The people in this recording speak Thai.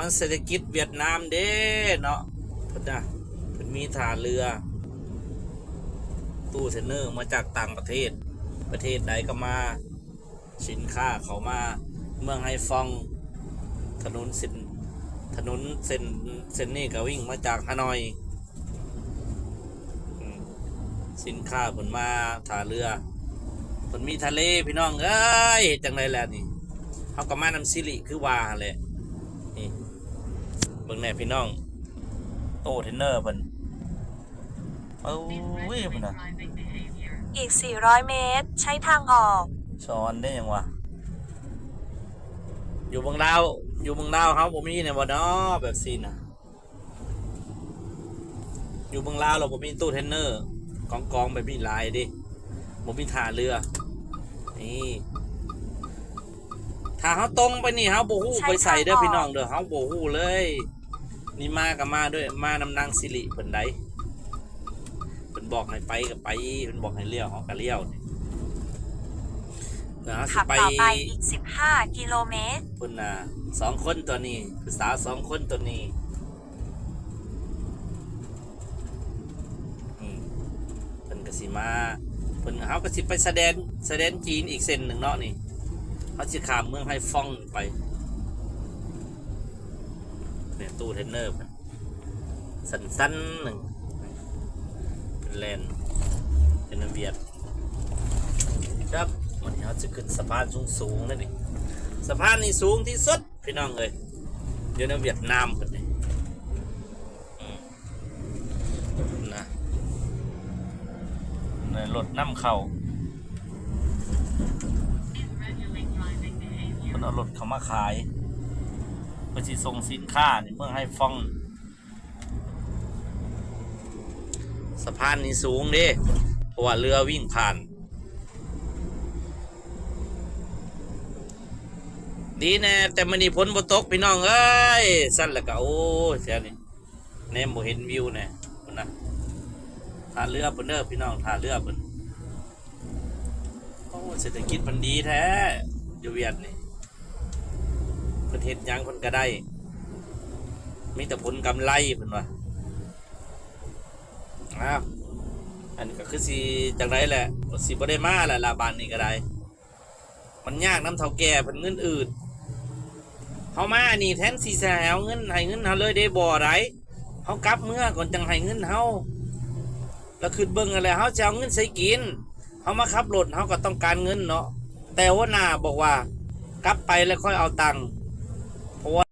มันเศรษฐกิจเวียดนามเด้เนาะเพิ่นนะเพิ่นมีท่าเรือ ตู้เทนเนอร์มาจากต่างประเทศ ประเทศใดก็มาสินค้าเขามาเมืองไฮฟองถนนเส้นถนนเส้นเส้นนี้ก็วิ่งมาจากฮานอย สินค้าผลมาท่าเรือผลมีทะเลพี่น้องเอ้ยจังไรแหล้วนี่เขาก็มานำซิริคือว่าแหละนี่ เบิ่งแน่พี่น้อง โตเทรนเนอร์เพิ่นเอ้ยเพิ่นน่ะอีก 400 เมตร ใช้ทางออกช้อนได้ยังวะอยู่เบางดาวอยู่เบางดาวเขาผมมีเนี่ยบ่เนาะแบบซีนอะ อยู่เบางลาวเราผมมีตู้เทรนเนอร์กองกองๆแบบมีลายดิผมมีท่าเรือ นี่ถ้าเขาตรงไปนี่เขาโบหูใช่ไปใส่เด้อค่ะพี่น้องเด้อเขาโบหูเลย นี่มากับมาด้วยมานำนางสิริเพิ่นไดเพิ่นบอกให้ไปกับไปเพิ่นบอกให้เลี้ยวเขาก็เลี้ยวนี่เดี๋ยวเขาสิขับไปต่อไปอีก 15 กิโลเมตรพุ่นน่ะสองคนตัวนี้คือสาวสองคนตัวนี้อืมเพิ่นก็สิมาเพิ่นเขาก็สิไปแสดงแสดงจีนอีกเส้นหนึ่งเนาะนี่เขาสิข้ามเมืองไฮฟองไป เนี่ยตู้เทรนเนอร์เพิ่นสั้นๆหนึ่งเป็นแลนเป็นเบียดครับวันนี้เขาจะขึ้นสะพานสูงๆนั่นนี่สะพานนี่สูงที่สุดพี่น้องเลยอยู่ในเวียดนามคนนี้อืมนะในรถน้ำเข่าคนเอารถเขามาขาย เพื่อที่ส่งสินค้าในเมืองให้ฟอง สะพานนี่สูงเดิเพราะว่าเรือวิ่งผ่าน ดีแน่แต่มันนี่ฝนบ่ตกพี่น้องเอ้ย สั่นล้วก็โอ้เสียนี่แนมบ่เห็นวิวแน่พุ่นนะท่าเรือเพิ่นเด้อพี่น้องท่าเรือเพิ่นโอ้เศรษฐกิจมันดีแท้อยู่เวียดนี่ เพิ่นเฮ็ดหยังเพิ่นก็ได้มีแต่ผลกำไรเพิ่นว่าอ้าวอันนี้ก็คือสิจังไรแหละสิบ่ได้มาแหละลาบานนี้ก็ได้ มันยากน้ำเท่าแก่เพิ่นเงินอื่นเขามานี่แทนสีแสเอาเงินให้เงินเขาเลยได้บ่อไรเขากลับเมื่อก่อนจังให้เงินเขาแล้วคือเบิ่งอะไรเขาจะเอาเงินใส่กินเขามาขับรถเขาก็ต้องการเงินเนาะแต่ว่าหน้าบอกว่ากลับไปแล้วค่อยเอาตังค์ เพราะว่า